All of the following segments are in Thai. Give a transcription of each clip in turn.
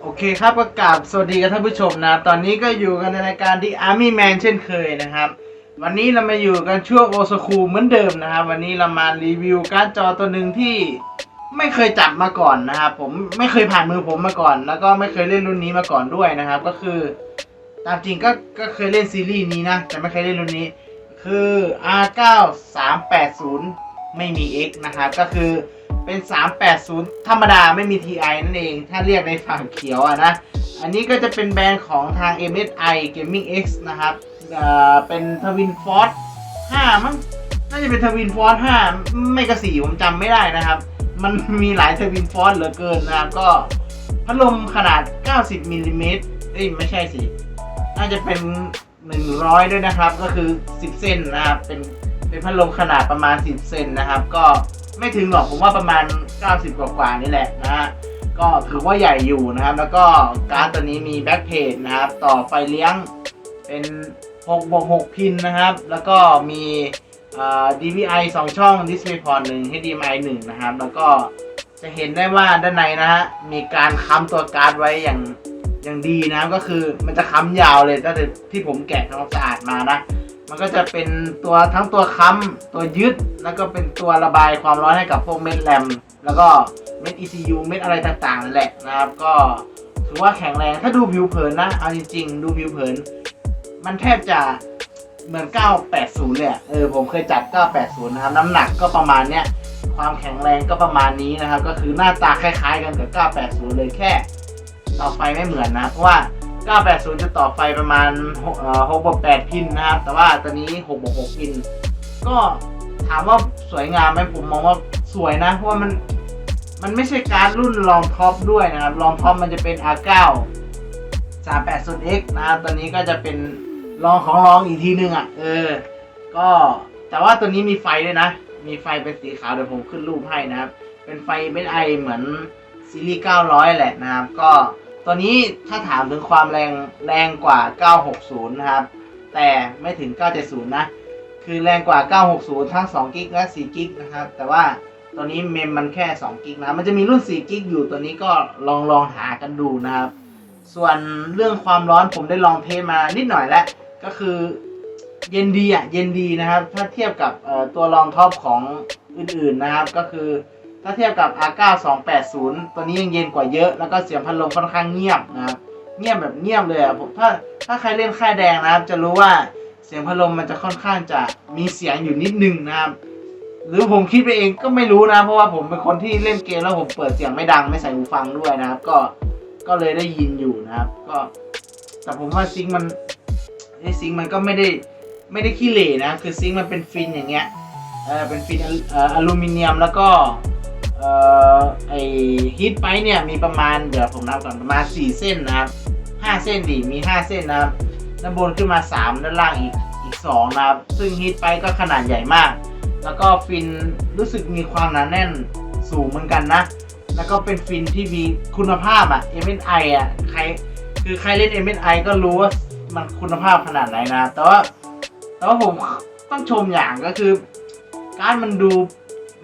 โอเคครับก็กาบสวัสดีกับท่านผู้ชมนะ ตอนนี้ก็อยู่กันในรายการที่ Army Man เช่นเคยนะครับ วันนี้เรามาอยู่กันช่วงโอสคูเหมือนเดิมนะครับ วันนี้เรามารีวิวการ์ดจอตัวหนึ่งที่ไม่เคยจับมาก่อนนะครับผมไม่เคยผ่านมือผมมาก่อน แล้วก็ไม่เคยเล่นรุ่นนี้มาก่อนด้วยนะครับ ก็คือ ตามจริงก็ก็เคยเล่นซีรีส์นี้นะแต่ไม่เคยเล่นรุ่นนี้ คือ R9 380 ไม่มี X นะครับ ก็คือเป็น 380 ธรรมดาไม่มี TI นั่นเอง ถ้าเรียกในฝั่งเขียวอะนะ อันนี้ก็จะเป็นแบรนด์ของทาง MSI Gaming X นะครับเอ่อเป็นทวินฟอร์5มั้ง น่าจะเป็นทวินฟอร์5ไม่กระสีผมจำไม่ได้นะครับ มันมีหลายทวินฟอร์เหลือเกินนะครับ ก็พัดลมขนาด 90มิลลิเมตรเอ้ยไม่ใช่สิ น่าจะเป็น 100 ด้วยนะครับ ก็คือ 10 เซนนะครับ เป็นเป็นพัดลมขนาดประมาณ 10 เซนนะครับ ก็ไม่ถึงหรอกผมว่าประมาณ 90 กว่ากว่านี่แหละนะฮะก็ถือว่าใหญ่อยู่นะครับ แล้วก็การ์ดตัวนี้มีแบ็คเพจนะครับ ต่อไฟเลี้ยงเป็น6บวก6พินนะครับ แล้วก็มี DVI 2 ช่อง DisplayPort 1 HDMI 1 นะครับ แล้วก็จะเห็นได้ว่าด้านในนะฮะ มีการค้ำตัวการ์ดไว้อย่าง อย่างดีนะก็คือมันจะค้ำยาวเลยตั้งแต่ที่ผมแกะทำความสะอาดมานะมันก็จะเป็นตัวทั้งตัวค้ำตัวยึดแล้วก็เป็นตัวระบายความร้อนให้กับพวกเม็ดแรมแล้วก็เม็ด ECU เม็ดอะไรต่างๆนั่นแหละนะครับ ก็ถือว่าแข็งแรงถ้าดูผิวเผินนะเอาจริงๆ ดูผิวเผิน มันแทบจะเหมือน 980 เลยอะเออผมเคยจัด 980 นะครับ น้ำหนักก็ประมาณเนี้ยความแข็งแรงก็ประมาณนี้นะครับ ก็คือหน้าตาคล้ายๆกันกับ 980 เลยแค่ ต่อไฟไม่เหมือนนะ เพราะว่า 980 จะต่อไฟประมาณ6เอ่อ6บวก8พินนะครับ แต่ว่าตัวนี้6บวก6พิน ก็ถามว่าสวยงามไหมผมมองว่าสวยนะ เพราะว่ามันมันไม่ใช่การรุ่นรองท็อปด้วยนะครับรองท็อปมันจะเป็น R9 380X นะครับตัวนี้ก็จะเป็นรองของรองอีกทีนึงอะ เออ ก็แต่ว่าตัวนี้มีไฟด้วยนะ มีไฟเป็นสีขาวเดี๋ยวผมขึ้นรูปให้นะครับ เป็นไฟเม็ดไอเหมือนซีรีส์900 แหละนะครับ ก็ ตัวนี้ถ้าถามถึงความแรงแรงกว่า 960 นะครับ แต่ไม่ถึง 970 นะ คือแรงกว่า 960 ทั้ง2กิกและ4กิกนะครับ แต่ว่าตัวนี้เมมมันแค่2กิกนะมันจะมีรุ่น4กิกอยู่ตัวนี้ก็ลองลองหากันดูนะครับ ส่วนเรื่องความร้อนผมได้ลองเทสมานิดหน่อยแล้ว ก็คือเย็นดีอะเย็นดีนะครับ ถ้าเทียบกับตัวรองท็อปของอื่นๆนะครับ ก็คือ ถ้าเทียบกับ R9 280 ตัวนี้ยังเย็นกว่าเยอะ แล้วก็เสียงพัดลมค่อนข้างเงียบนะครับ เงียบแบบเงียบเลยอะผมถ้าถ้าใครเล่นค่ายแดงนะครับ จะรู้ว่าเสียงพัดลมมันจะค่อนข้างจะมีเสียงอยู่นิดนึงนะครับ หรือผมคิดไปเองก็ไม่รู้นะ เพราะว่าผมเป็นคนที่เล่นเกมแล้วผมเปิดเสียงไม่ดังไม่ใส่หูฟังด้วยนะครับ ก็ก็เลยได้ยินอยู่นะครับ ก็ แต่ผมว่าซิงค์มันไอซิงค์มันก็ไม่ได้ไม่ได้ขี้เหร่นะ คือซิงค์มันเป็นฟินอย่างเงี้ยเออเป็นฟินอออลูมิเนียมแล้วก็ เอ่อไอฮีทไปเนี่ยมีประมาณเดี๋ยวผมนับก่อนประมาณ 4 เส้นนะครับ 5 เส้นดิมี 5 เส้นนะครับด้านบนขึ้นมา 3 ด้านล่างอีกอีก 2 นะครับ ซึ่งฮีทไปก็ขนาดใหญ่มาก แล้วก็ฟินรู้สึกมีความหนาแน่นสูงเหมือนกันนะ แล้วก็เป็นฟินที่มีคุณภาพอะ่ะ MSI อะใครคือใครเล่น MSI ก็รู้ว่ามันคุณภาพขนาดไหนนะ แต่ว่าแต่ว่าผมต้องชมอย่างก็คือ การมันดู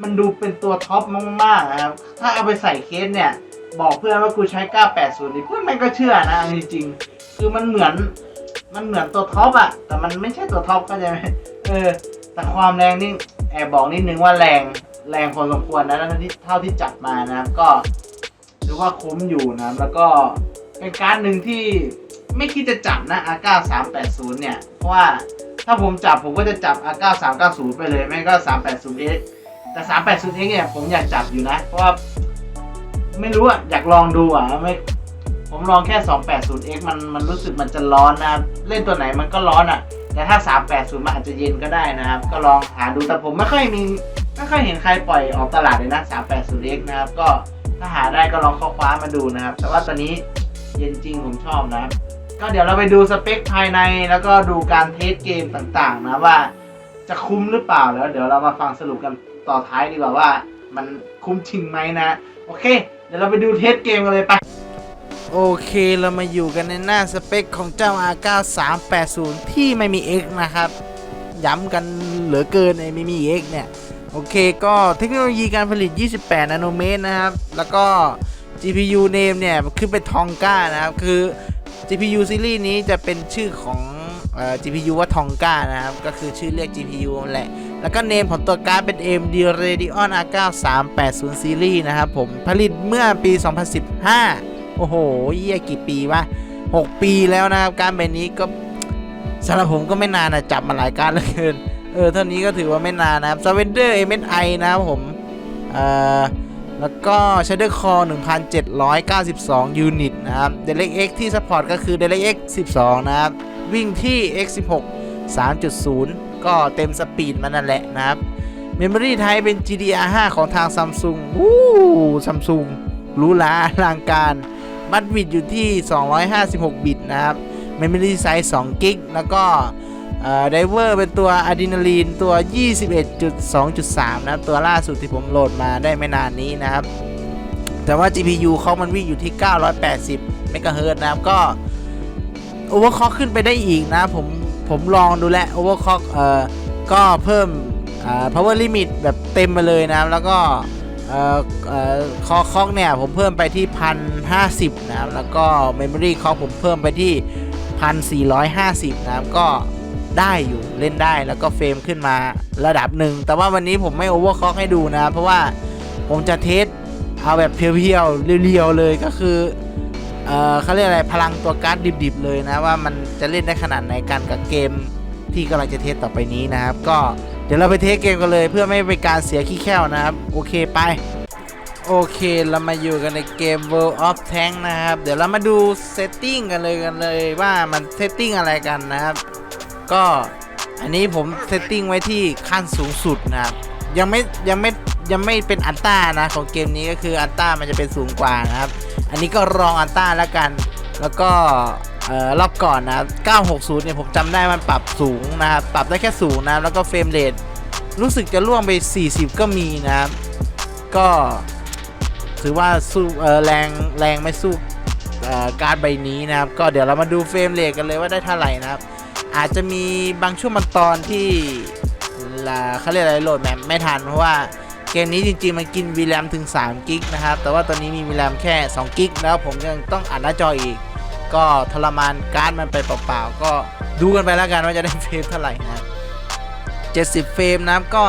มันดูเป็นตัวท็อปมากๆนะครับ ถ้าเอาไปใส่เคสเนี่ย บอกเพื่อนว่ากูใช้980นี่เพื่อนมันก็เชื่อนะเอาจริงๆคือมันเหมือน มันเหมือนตัวท็อปอะแต่มันไม่ใช่ตัวท็อปเข้าใจไหมเออ แต่ความแรงนี่แอบบอกนิดนึงว่าแรงแรงพอสมควรนะเท่าที่เท่าที่จับมานะครับก็ถือว่าคุ้มอยู่นะแล้วก็เป็นการดหนึ่งที่ไม่คิดจะจับนะ R9 380 เนี่ย เพราะว่าถ้าผมจับผมก็จะจับ R9 390 ไปเลย ไม่ก็ 380X แต่ 380X เนี่ยผมอยากจับอยู่นะ เพราะว่าไม่รู้อะอยากลองดูอะไม่ผมลองแค่ 280X มันมันรู้สึกมันจะร้อนนะครับ เล่นตัวไหนมันก็ร้อนอะแต่ถ้า 380 มันอาจจะเย็นก็ได้นะครับ ก็ลองหาดูแต่ผมไม่ค่อยมีไม่ค่อยเห็นใครปล่อยออกตลาดเลยนะ 380X นะครับ ก็ถ้าหาได้ก็ลองข้าคว้ามาดูนะครับ แต่ว่าตัวนี้เย็นจริงผมชอบนะครับ ก็เดี๋ยวเราไปดูสเปคภายในแล้วก็ดูการเทสเกมต่างๆนะว่าจะคุ้มหรือเปล่าแล้ว เดี๋ยวเรามาฟังสรุปกัน ต่อท้ายดีกว่าว่า มันคุ้มจริงไหมนะ โอเค เดี๋ยวเราไปดูเทสเกมกันเลยไป โอเคเรามาอยู่กันในหน้าสเปคของเจ้า R9 380 ที่ไม่มี X นะครับ ย้ำกันเหลือเกินไอ้มิมิเอ็กเนี่ย โอเคก็เทคโนโลยีการผลิต 28 นาโนเมตรนะครับ แล้วก็ GPU name เนี่ยขึ้นเป็นทองก้านะครับ คือ GPU ซีรีส์นี้จะเป็นชื่อของเอ่อ GPU ว่าทองก้านะครับ ก็คือชื่อเรียก GPU แหละ แล้วก็เนมของตัวการ์ดเป็น AMD Radeon R9 380 Series นะครับผม ผลิตเมื่อปี 2015 โอ้โหเยี่ยกี่ปีวะ 6 ปีแล้วนะครับ การแบบนี้ก็สำหรับผมก็ไม่นานนะจับมาหลายการเหลือเกิน เออ เท่านี้ก็ถือว่าไม่นานนะครับ s v e n d e r MSI นะครับผม เอ่อ แล้วก็ Shader Core 1792ยูนิตนะครับ DirectX ที่ support ก็คือ DirectX 12 นะครับ วิ่งที่ X16 3.0 ก็เต็มสปีดมันนั่นแหละนะครับ Memory Type เป็น GDR5 ของทาง Samsung วู้ Samsung หรู้ลาลังการบัตวิดอยู่ที่ 256 บิตนะครับ Memory Size 2กิกแล้วก็ไดเวอร์เป็นตัว Adrenaline ตัว 21.2.3 นะครับ ตัวล่าสุดที่ผมโหลดมาได้ไม่นานนี้นะครับ แต่ว่า GPU เขามันวิ่งอยู่ที่ 980 เมกะเฮิร์ตนะครับ ก็ Overclock ขึ้นไปได้อีกนะ ผม ผมลองดูแลว Overclock เอ่อก็เพิ่มอ่า power limit แบบเต็มมาเลยนะครับ แล้วก็เอ่อเอ่อคอคอกเนี่ยผมเพิ่มไปที่พันห้าสิบนะครับ แล้วก็ Memory คอกผมเพิ่มไปที่พันสี่ร้อยห้าสิบนะครับ ก็ได้อยู่เล่นได้แล้วก็เฟรมขึ้นมาระดับหนึ่ง แต่ว่าวันนี้ผมไม่ overclock ให้ดูนะ เพราะว่าผมจะเทสเอาแบบเพียวๆเรียวๆเลยก็คือ เออเขาเรียกอะไรพลังตัวการ์ดดิบๆเลยนะว่ามันจะเล่นได้ขนาดไหนกันกับเกมที่กำลังจะเทสต่อไปนี้นะครับ ก็เดี๋ยวเราไปเทสเกมกันเลยเพื่อไม่ให้เป็นการเสียขี้แค้วนะครับ โอเคไป โอเคเรามาอยู่กันในเกม World of Tank นะครับ เดี๋ยวเรามาดูเซตติ้งกันเลยกันเลยว่ามันเซตติ้งอะไรกันนะครับ ก็อันนี้ผมเซตติ้งไว้ที่ขั้นสูงสุดนะครับ ยังไม่ยังไม่ ยังไม่เป็นอันต้านะของเกมนี้ก็คืออันต้ามันจะเป็นสูงกว่านะครับ อันนี้ก็รองอันต้าแล้วกัน แล้วก็รอบก่อนนะ 960 เนี่ยผมจำได้มันปรับสูงนะครับ ปรับได้แค่สูงนะ แล้วก็เฟรมเรทรู้สึกจะล่วงไป 40 ก็มีนะครับ ก็ถือว่าสู้แรงแรงไม่สู้การ์ดใบนี้นะครับ ก็เดี๋ยวเรามาดูเฟรมเรทกันเลยว่าได้เท่าไหร่นะครับ อาจจะมีบางช่วงบางตอนที่เขาเรียกอะไรโหลดแมปไม่ทันเพราะว่า เกมนี้จริงๆมันกินวีแรมถึง3กิกนะครับ แต่ว่าตอนนี้มีวีแรมแค่2กิกแล้วผมยังต้องอัดหน้าจออีก ก็ทรมานการ์ดมันไปเปล่าๆ ก็ดูกันไปแล้วกันว่าจะได้เฟรมเท่าไหร่นะ70 เฟรมนะก็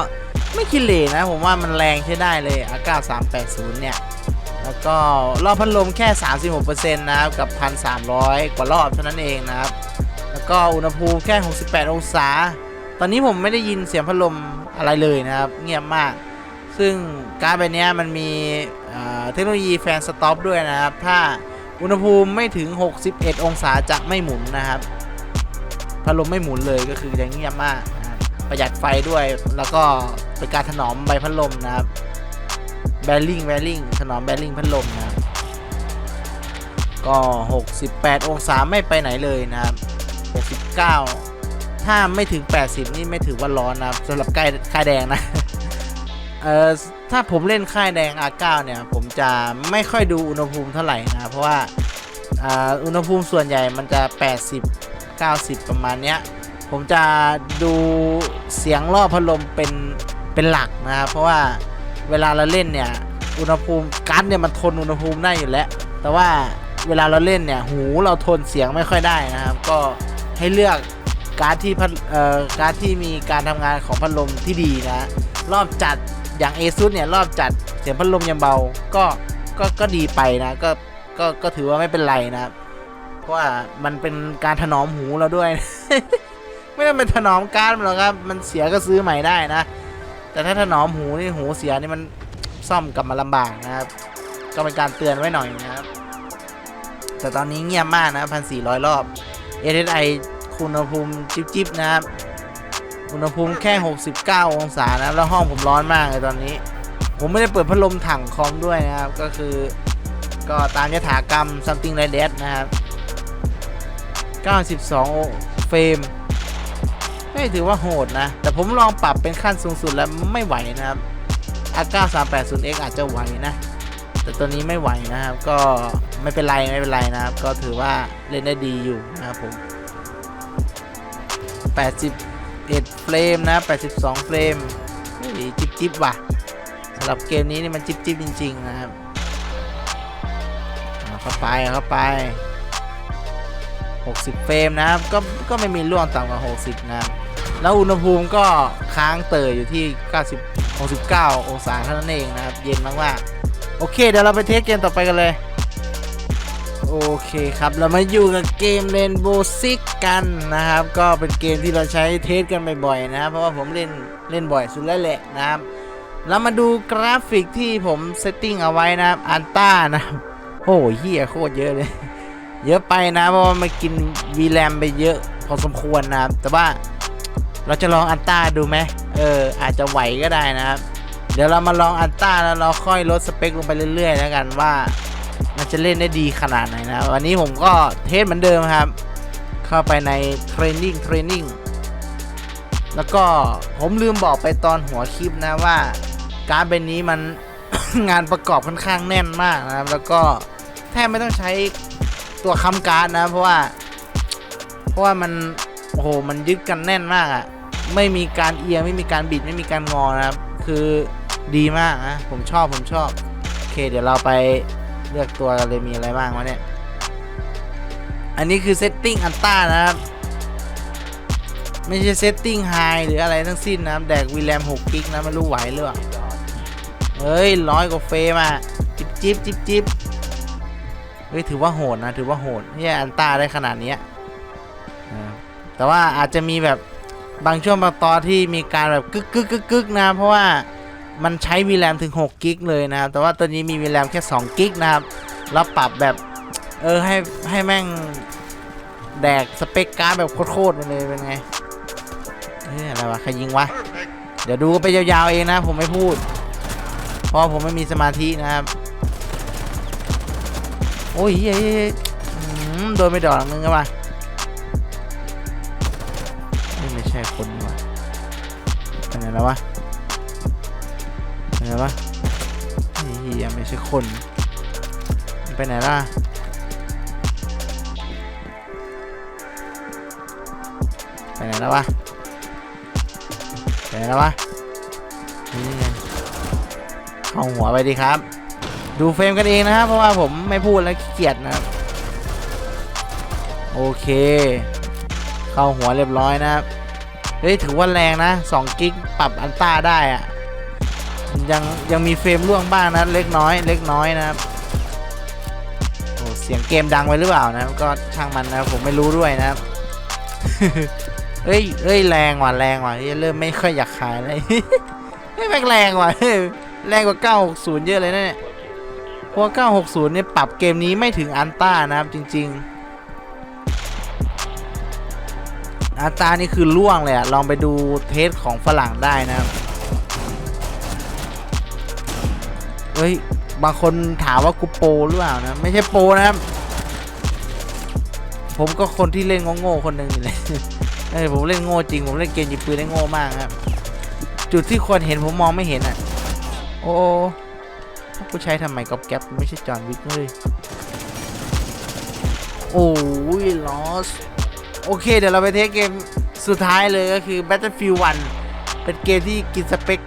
ไม่คิดเหร่นะ ผมว่ามันแรงใช้ได้เลยอาก้า380 เนี่ย แล้วก็รอบพัดลมแค่ 36%นะครับกับ 1,300 กว่ารอบเท่านั้นเองนะครับ แล้วก็อุณหภูมิแค่ 68 องศา ตอนนี้ผมไม่ได้ยินเสียงพัดลมอะไรเลยนะครับ เงียบมาก ซึ่งการ์ดใบเนี้ยมันมีเทคโนโลยีแฟนสต็อปด้วยนะครับ ถ้าอุณหภูมิไม่ถึง 61 องศาจะไม่หมุนนะครับพัดลมไม่หมุนเลยก็คือจะเงียบมากประหยัดไฟด้วยแล้วก็เป็นการถนอมใบพัดลมนะครับแบริ่งแบริ่งถนอมแบริ่งพัดลมนะครับก็ 68 องศาไม่ไปไหนเลยนะครับ 69 ถ้าไม่ถึง 80 นี่ไม่ถือว่าร้อนนะครับสำหรับใกล้ค่ายแดงนะ เอ่อถ้าผมเล่นค่ายแดง R9 เนี่ย ผมจะไม่ค่อยดูอุณหภูมิเท่าไหร่นะ เพราะว่าอุณหภูมิส่วนใหญ่มันจะ 80 90 ประมาณเนี้ย ผมจะดูเสียงรอบพัดลมเป็นเป็นหลักนะครับเพราะว่าเวลาเราเล่นเนี่ย อุณหภูมิการ์ดเนี่ยมันทนอุณหภูมิได้อยู่แล้ว แต่ว่าเวลาเราเล่นเนี่ยหูเราทนเสียงไม่ค่อยได้นะครับ ก็ให้เลือกการ์ดที่พัดเอ่อการ์ดที่มีการทำงานของพัดลมที่ดีนะ รอบจัด อย่าง ASUS เนี่ยรอบจัดเสียงพัดลมยังเบาก็ก็ก็ดีไปนะก็ก็ก็ถือว่าไม่เป็นไรนะครับเพราะว่ามันเป็นการถนอมหูเราด้วย ไม่ได้เป็นถนอมการ์ดมันหรอกครับมันเสียก็ซื้อใหม่ได้นะ แต่ถ้าถนอมหูนี่หูเสียนี่มันซ่อมกลับมาลำบากนะครับ ก็เป็นการเตือนไว้หน่อยนะครับ แต่ตอนนี้เงียบมากนะพันสี่ร้อยรอบ SSI คุณอภูมิจิบๆนะครับ อุณหภูมิแค่ 69 องศานะ แล้วห้องผมร้อนมากเลยตอนนี้ ผมไม่ได้เปิดพัดลมถังคอมด้วยนะครับ ก็คือ ก็ตามยถากรรม something like that นะครับ 92 เฟรม ไม่ถือว่าโหดนะ แต่ผมลองปรับเป็นขั้นสูงสุดแล้วไม่ไหวนะครับ R9 380X อาจจะไหวนะ แต่ตัวนี้ไม่ไหวนะครับ ก็ไม่เป็นไรไม่เป็นไรนะครับ ก็ถือว่าเล่นได้ดีอยู่นะครับผม80 เฟรมนะ 82 เฟรมเฮ้ยจิบจิบว่ะสำหรับเกมนี้นี่มันจิบจิบจริง ๆ นะครับเข้าไปเอาเข้าไป 60 เฟรมนะครับ ก็ก็ไม่มีล่วงต่ำกว่า 60 นะครับแล้วอุณหภูมิก็ค้างเตยอยู่ที่ 90 69 องศาเท่านั้นเองนะครับ เย็นมากๆโอเค เดี๋ยวเราไปเทสเกมต่อไปกันเลย โอเคครับเรามาอยู่กับเกม Rainbow Six กันนะครับ ก็เป็นเกมที่เราใช้เทสกันบ่อยๆนะครับเพราะว่าผมเล่นเล่นบ่อยสุดแล้วแหละนะครับแล้วมาดูกราฟิกที่ผมเซตติ้งเอาไว้นะครับอันต้านะครับโอ้โหเฮียโคตรเยอะเลย เยอะไปนะเพราะว่ามันกิน VRAM ไปเยอะพอสมควรนะครับ แต่ว่าเราจะลองอันต้าดูไหมเอออาจจะไหวก็ได้นะครับ เดี๋ยวเรามาลองอันต้าแล้วเราค่อยลดสเปคลงไปเรื่อยๆแล้วกันว่า จะเล่นได้ดีขนาดไหนนะวันนี้ผมก็เทสเหมือนเดิมครับ เข้าไปในเทรนนิ่งเทรนนิ่งแล้วก็ผมลืมบอกไปตอนหัวคลิปนะว่า การ์ดใบนี้มัน งานประกอบค่อนข้างแน่นมากนะครับ แล้วก็แทบไม่ต้องใช้ตัวคำการ์ดนะ เพราะว่า เพราะว่ามันโอ้โหมันยึดกันแน่นมากอะ่ะไม่มีการเอียงไม่มีการบิดไม่มีการงอนะครับ คือดีมากนะผมชอบผมชอบ โอเค เดี๋ยวเราไป เลือกตัวกันเลยมีอะไรบ้างวะเนี่ย อันนี้คือเซตติ้งอันต้านะครับ ไม่ใช่เซตติ้งไฮหรืออะไรทั้งสิ้นนะครับ แดกวีแรม6กิกนะไม่รู้ไหวหรือเปล่าเฮ้ยร้อยกว่าเฟรมอะจิบจิบจิบจิบเฮ้ยถือว่าโหดนะถือว่าโหดเนี่ยอันต้าได้ขนาดนี้แต่ว่าอาจจะมีแบบบางช่วงบางตอนที่มีการแบบกึกกึกกึกกึกนะเพราะว่า มันใช้วีแรมถึง6กิกเลยนะครับ แต่ว่าตัวนี้มีวีแรมแค่2กิกนะครับแล้วปรับแบบเออให้ให้แม่งแดกสเปคการ์ดแบบโคตรๆไปเลยเป็นไงเฮ้ยอะไรวะใครยิงวะ เดี๋ยวดูก็ไปยาวๆเองนะผมไม่พูด เพราะผมไม่มีสมาธินะครับ โอ้ยเฮ้ยยยโดนไปดอกนึงกันปะเฮ้ยไม่ใช่คนนี่หวะไปไหนแล้ววะ ไปไหนแล้วะเฮียไม่ใช่คนมันไปไหนล่ะไปไหนแล้ววะไปไหนแล้ววะนี่ไงเข้าหัวไปดีครับ ดูเฟรมกันเองนะครับ เพราะว่าผมไม่พูดแล้วขี้เกียจนะครับ โอเค เข้าหัวเรียบร้อยนะครับ เฮ้ย ถือว่าแรงนะ 2 กิกปรับอันต้าได้อะ ยังยังมีเฟรมร่วงบ้างนะเล็กน้อยเล็กน้อยนะครับโอ้เสียงเกมดังไปหรือเปล่านะก็ช่างมันนะผมไม่รู้ด้วยนะครับเฮ้ยเฮ้ยแรงว่ะแรงว่ะเริ่มไม่ค่อยอยากขายเลยเฮ้ยแม่งแรงว่ะเฮ้ยแรงกว่า 960 เยอะเลยนะเนี่ยเพราะว่า960 เนี่ยปรับเกมนี้ไม่ถึงอันต้านะครับจริง ๆ อันต้านี่คือล่วงเลยอะลองไปดูเทสของฝรั่งได้นะครับ เฮ้ย บางคนถามว่ากูโปรหรือเปล่านะ ไม่ใช่โปรนะครับ ผมก็คนที่เล่นโง่ๆคนหนึ่งนี่แหละเออผมเล่นโง่จริง ผมเล่นเกมยิงปืนได้โง่มากครับ จุดที่ควรเห็นผมมองไม่เห็นอะ โอ้กูใช้ทำไมก๊อบแก๊ปไม่ใช่จอห์นวิกเลยโอ้ยลอส โอเค เดี๋ยวเราไปเทสเกมสุดท้ายเลยก็คือ Battlefield 1 เป็นเกมที่กินสเปค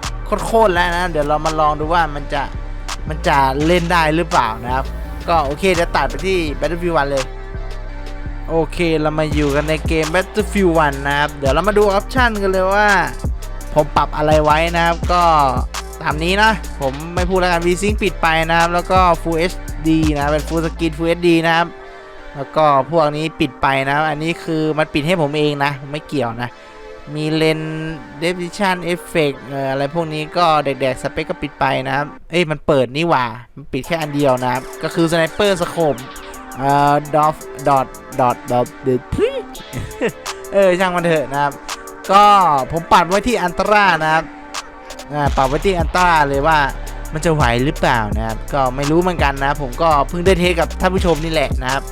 โคตรๆแล้วนะ เดี๋ยวเรามาลองดูว่ามันจะ มันจะเล่นได้หรือเปล่านะครับ ก็โอเคเดี๋ยวตัดไปที่ Battlefield 1 เลย โอเคเรามาอยู่กันในเกม Battlefield 1 นะครับ เดี๋ยวเรามาดูออปชันกันเลยว่า ผมปรับอะไรไว้นะครับ ก็ตามนี้นะ ผมไม่พูดแล้วกัน VSync ปิดไปนะครับ แล้วก็ Full HD นะเป็น Full Screen Full HD นะครับ แล้วก็พวกนี้ปิดไปนะ อันนี้คือมันปิดให้ผมเองนะ ไม่เกี่ยวนะ มีเลน Definition Effect เอ่อะไรพวกนี้ก็เด็กๆ สเปคก็ปิดไปนะครับ เอ้ย มันเปิดนี่หว่า มันปิดแค่อันเดียวนะครับ ก็คือ Sniper Scope เอ่อ dot dot dot dot เดเออ ช่างมันเถอะนะครับ ก็ผมปัดไว้ที่อันตรานะครับปัดไว้ที่อันตราเลยว่ามันจะไหวหรือเปล่านะครับ ก็ไม่รู้เหมือนกันนะ ผมก็เพิ่งได้เทสกับท่านผู้ชมนี่แหละนะครับ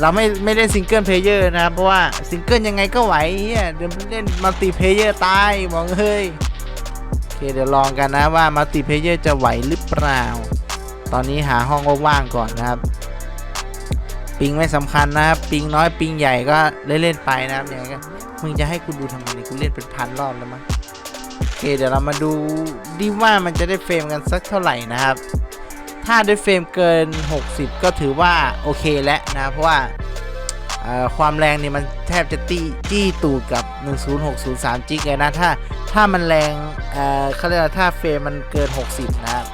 เราไม่ไม่ได้ซิงเกิลเพลเยอร์นะครับ เพราะว่าซิงเกิลยังไงก็ไหวเฮียเดี๋ยวเล่นมัลติเพลเยอร์ตายบอกเฮ้ยโอเคเดี๋ยวลองกันนะว่ามัลติเพลเยอร์จะไหวหรือเปล่า ตอนนี้หาห้องว่างๆก่อนนะครับ ปิงไม่สำคัญนะครับ ปิงน้อยปิงใหญ่ก็เล่นๆไปนะครับอย่างเงี้ยมึงจะให้กูดูทำไมกูเล่นเป็นพันรอบแล้วมั้งโอเคเดี๋ยวเรามาดูดิว่ามันจะได้เฟรมกันสักเท่าไหร่นะครับ ถ้าด้วยเฟรมเกิน 60 ก็ถือว่าโอเคแล้วนะ เพราะว่าความแรงนี่มันแทบจะตีจี้ตูดกับ 10603จิกเลยนะ ถ้าถ้ามันแรงเขาเรียกว่าถ้าเฟรมมันเกิน 60 นะครับ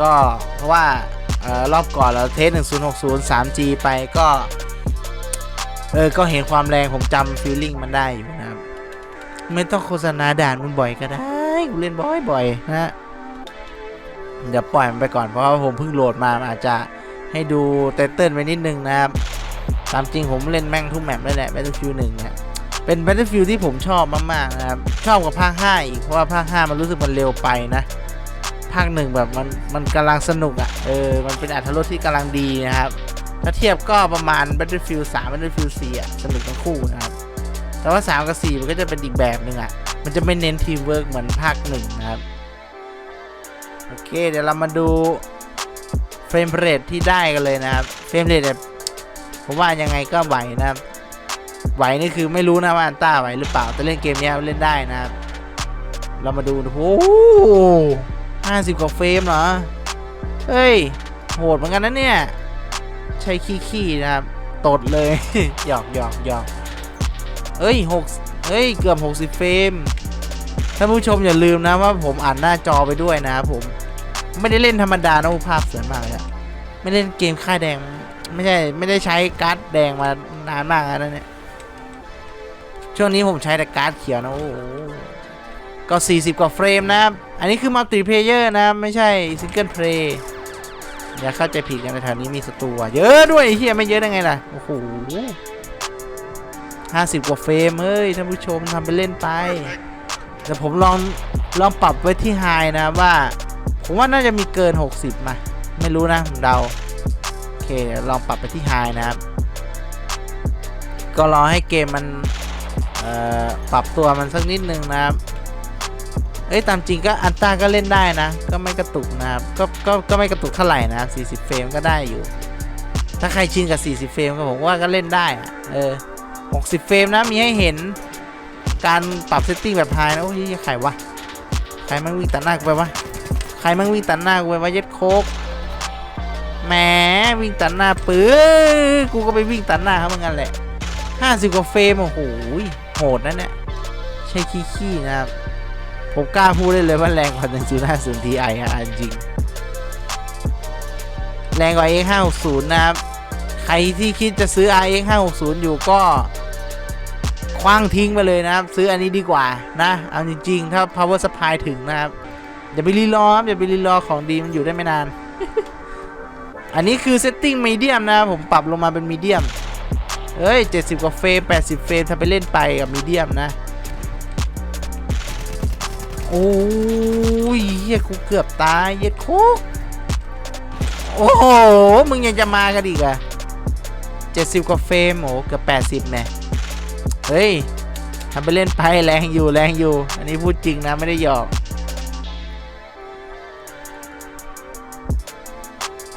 ก็เพราะว่าออรอบก่อนเราเทส1060 3G ไปก็ เออ ก็เห็นความแรงผมจำฟีลลิ่งมันได้อยู่นะครับ ไม่ต้องโฆษณาด่านมันบ่อยก็ได้กูเล่นบ่อยๆนะฮะ เดี๋ยวปล่อยมันไปก่อนเพราะว่าผมเพิ่งโหลดมามอาจจะให้ดูเต้นเต้นไปนิดนึงนะครับ ตามจริงผมเล่นแม่งทุกแมปเลยแหละ Battlefield 1เนี่ยเป็น Battlefield ที่ผมชอบมากๆนะครับ ชอบกว่าภาค 5 อีก เพราะว่าภาค 5 มันรู้สึกมันเร็วไปนะ ภาคหนึ่งแบบมันมันกำลังสนุกอะ่ะเออ มันเป็นอัธรสที่กำลังดีนะครับ ถ้าเทียบก็ประมาณ Battlefield 3 Battlefield 4อะสนุกทั้งคู่นะครับ แต่ว่า 3 กับ 4 มันก็จะเป็นอีกแบบหนึ่งอะ มันจะไม่เน้นทีมเวิร์กเหมือนภาคหนึ่งนะครับ โอเค เดี๋ยวเรามาดูเฟรมเรทที่ได้กันเลยนะครับ เฟรมเรทแบบผมว่ายังไงก็ไหวนะครับ ไหวนี่คือไม่รู้นะว่าอันต้าไหวหรือเปล่า แต่เล่นเกมนี้เล่นได้นะครับ เรามาดูนะโอ้ห้าสิบกว่าเฟรมเหรอ เฮ้ย โหดเหมือนกันนะเนี่ย ใช้ขี้ๆนะครับ ตดเลย หยอกหยอกหยอกเอ้ยหกเฮ้ย เกือบหกสิบเฟรม ท่านผู้ชมอย่าลืมนะว่าผมอ่านหน้าจอไปด้วยนะครับผมไม่ได้เล่นธรรมดานะภาพสวยมากเลยอะไม่เล่นเกมค่ายแดง ไม่ใช่ไม่ได้ใช้การ์ดแดงมานานมากแล้วนะเนี่ยช่วงนี้ผมใช้แต่การ์ดเขียวนะโอ้โหก็ 40 กว่าเฟรมนะครับ อันนี้คือมัลติเพเยอร์นะ ไม่ใช่ซิงเกิลเพลย์อย่าเข้าใจผิดกันในแถวนี้มีศัตรูเยอะด้วยเฮียไม่เยอะได้ไงล่ะ โอ้โห50กว่าเฟรมเฮ้ยท่านผู้ชมทำไปเล่นไป เดี๋ยวผมลองลองปรับไว้ที่ไฮนะว่า ผมว่าน่าจะมีเกิน 60 มา ไม่รู้นะผมเดาโอเคลองปรับไปที่ไฮนะครับ ก็รอให้เกมมันเอ่อปรับตัวมันสักนิดนึงนะครับ เอ้ยตามจริงก็อันต้าก็เล่นได้นะ ก็ไม่กระตุกนะครับ ก็ก็ก็ไม่กระตุกเท่าไหร่นะครับ 40 เฟรมก็ได้อยู่ ถ้าใครชินกับ 40 เฟรมก็ผมว่าก็เล่นได้อะเออ 60 เฟรมนะมีให้เห็น การปรับเซตติ้งแบบไฮนะโอ้ยใครวะใครมันวิ่งตัดหน้ากูไปวะใครมันวิ่งตัดหน้ากูไปวะเย็ดโคกแหมวิ่งตัดหน้าปื้อกูก็ไปวิ่งตัดหน้าเขาเหมือนกันแหละ50กว่าเฟรมโอ้โหโหดนะเนี่ยใช่ขี้ๆนะครับผมกล้าพูดได้เลยว่าแรงกว่า1050 Ti อะจริง แรงกว่า X 560 นะครับ ใครที่คิดจะซื้อ RX 560 อยู่ก็ คว้างทิ้งไปเลยนะครับ ซื้ออันนี้ดีกว่านะ เอาจริงๆ ถ้า power supply ถึงนะครับ อย่าไปรีรอครับอย่าไปรีรอของดีมันอยู่ได้ไม่นาน อันนี้คือ setting medium นะครับผมปรับลงมาเป็น medium เอ้ย 70 กว่าเฟรม80 เฟรมทำไปเล่นไปกับ medium นะ โอ้ยเฮียกูเกือบตายเย็ดโคกโอ้โห มึงยังจะมากันอีกอะ70 กว่าเฟรมโอ้เกือบ80แน่ เฮ้ยทำไปเล่นไปแรงอยู่แรงอยู่ อันนี้พูดจริงนะไม่ได้หยอก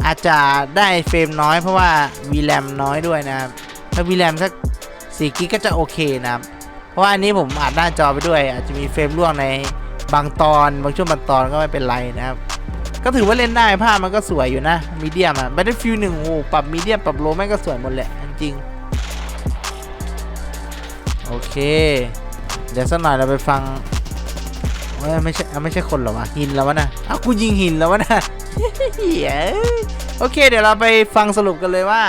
อาจจะได้เฟรมน้อยเพราะว่า VRAM น้อยด้วยนะครับ ถ้า VRAM สัก4กิกก็จะโอเคนะครับ เพราะว่าอันนี้ผมอัดหน้าจอไปด้วย อาจจะมีเฟรมร่วงในบางตอนบางช่วงบางตอนก็ไม่เป็นไรนะครับ ก็ถือว่าเล่นได้ภาพมันก็สวยอยู่นะมีเดียมอะ Battlefield 1โอ้ปรับมีเดียมปรับโลแม่งก็สวยหมดแหละจริง โอเค เดี๋ยวสักหน่อยเราไปฟังไม่ใช่เอาไม่ใช่คนหรอวะหินแล้ววะนะอ้าวกูยิงหินแล้ววะนะโอเค เดี๋ยวเราไปฟังสรุปกันเลยว่า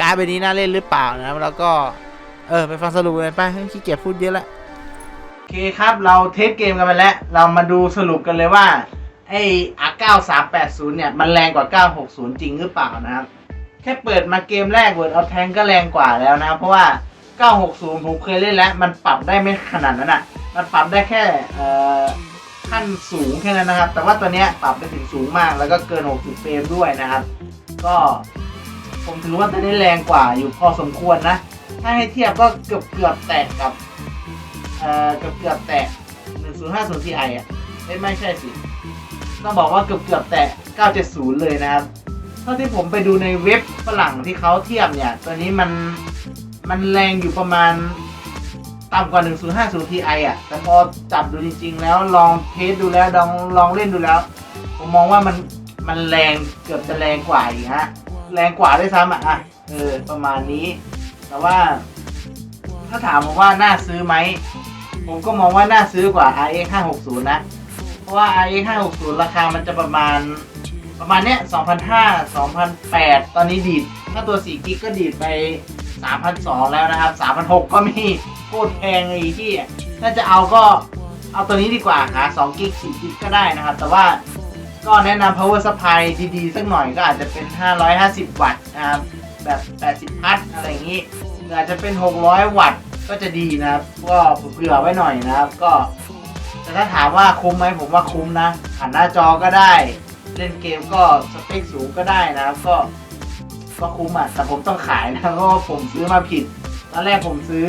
การดใบนี้น่าเล่นหรือเปล่านะแล้วก็เออไปฟังสรุปกันไปเฮ้ยขี้เกียจพูดเยอะละโอเคครับเราเทสเกมกันไปแล้ว เรามาดูสรุปกันเลยว่าไอ้ R9380 เนี่ย มันแรงกว่า960จริงหรือเปล่านะครับ แค่เปิดมาเกมแรก Word of Tank ก็แรงกว่าแล้วนะเพราะว่า 960 ผมเคยเล่นแล้ว มันปรับได้ไม่ขนาดนั้นอะ มันปรับได้แค่ขั้นสูงแค่นั้นนะครับ แต่ว่าตัวเนี้ยปรับไปถึงสูงมาก แล้วก็เกิน 60 เฟรมด้วยนะครับ ก็ผมถือว่าตัวนี้แรงกว่าอยู่พอสมควรนะ ถ้าให้เทียบก็เกือบเกือบแตะกับเอ่อเกือบเกือบแตะ1050 Ti อะเอ้ยไม่ใช่สิ ต้องบอกว่าเกือบเกือบแตะ 970 เลยนะครับ เท่าที่ผมไปดูในเว็บฝรั่งที่เขาเทียบเนี่ย ตัวนี้มัน มันแรงอยู่ประมาณต่ำกว่า 1050 Ti อะ แต่พอจับดูจริง ๆ แล้วลองเทสดูแล้วลองลองเล่นดูแล้ว ผมมองว่ามันมันแรงเกือบจะแรงกว่าอีกฮะ แรงกว่าด้วยซ้ำอะอะเออประมาณนี้ แต่ว่า ถ้าถามผมว่าน่าซื้อไหม ผมก็มองว่าน่าซื้อกว่า RX 560 นะ เพราะว่า RX 560 ราคามันจะประมาณประมาณเนี้ย2,500 2,800 ตอนนี้ดีด ถ้าตัว4กิกก็ดีดไป 3,200แล้วนะครับ3,600ก็มีโคตรแพงเลยที่ถ้าจะเอาก็เอาตัวนี้ดีกว่าหา2กิก4กิกก็ได้นะครับ แต่ว่าก็แนะนำ power supply ดีๆ สักหน่อยก็อาจจะเป็น 550 วัตต์นะครับแบบ 80 พัทอะไรอย่างนี้หรืออาจจะเป็น 600 วัตต์ก็จะดีนะครับ ก็เผื่อไว้หน่อยนะครับ ก็แต่ถ้าถามว่าคุ้มไหมผมว่าคุ้มนะหันหน้าจอก็ได้ เล่นเกมก็สเปคสูงก็ได้นะครับก็ ก็คุ้มอะแต่ผมต้องขายนะเพราะว่าผมซื้อมาผิด ตอนแรกผมซื้อ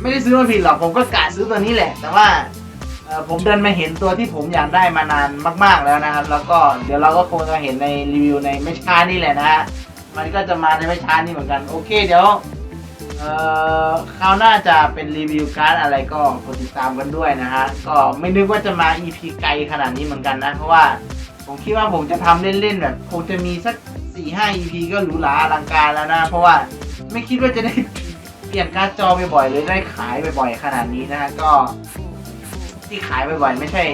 ไม่ได้ซื้อมาผิดหรอกผมก็กะซื้อตัวนี้แหละ แต่ว่าผมเดินมาเห็นตัวที่ผมอยากได้มานานมาก ๆแล้วนะครับ แล้วก็เดี๋ยวเราก็คงจะเห็นในรีวิวในไม่ช้านี่แหละนะฮะมันก็จะมาในไม่ช้านี่เหมือนกัน โอเคเดี๋ยวคราวหน้าจะเป็นรีวิวการ์ดอะไรก็กดติดตามกันด้วยนะฮะก็ไม่นึกว่าจะมา EP ไกลขนาดนี้เหมือนกันนะ เพราะว่าผมคิดว่าผมจะทำเล่นๆแบบคงจะมีสัก 4-5 EP ก็หรูหราอลังการแล้วนะ เพราะว่าไม่คิดว่าจะได้เปลี่ยนการ์ดจอบ่อยๆหรือได้ขายบ่อยๆขนาดนี้นะฮะก็ ที่ขายบ่อยๆไม่ใช่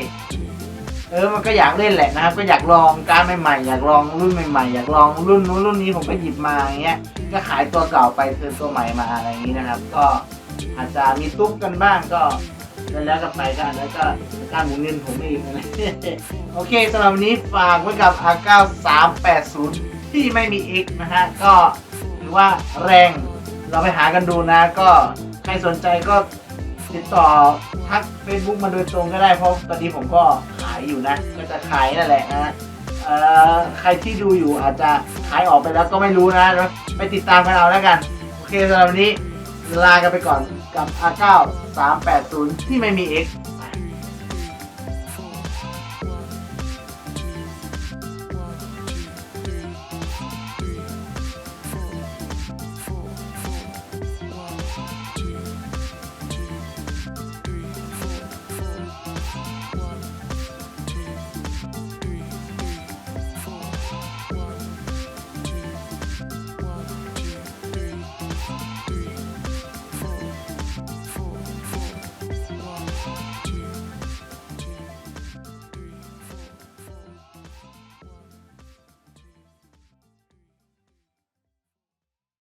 เออมันก็อยากเล่นแหละนะครับ ก็อยากลองการ์ดใหม่ๆอยากลองรุ่นใหม่ๆ อยากลองรุ่นนู้นรุ่นนี้ผมก็หยิบมาอย่างเงี้ยก็ขายตัวเก่าไปเทิร์นตัวใหม่มาอะไรอย่างนี้นะครับ ก็อาจจะมีตุ๊กกันบ้างก็แล้วกันไปกันแล้วก็การหมุนเงินผมเองนะโอเคสำหรับวันนี้ฝากไว้กับ R9 380 ที่ไม่มี X นะฮะก็ถือว่าแรงเราไปหากันดูนะ ก็ใครสนใจก็ติดต่อทัก Facebook มาโดยตรงก็ได้เพราะตอนนี้ผมก็ขายอยู่นะ ก็จะขายนั่นแหละนะเอ่อใครที่ดูอยู่อาจจะขายออกไปแล้วก็ไม่รู้นะไปติดตามกันเอาแล้วกัน โอเคสำหรับวันนี้ลากันไปก่อนกับ R9 380 ที่ไม่มี X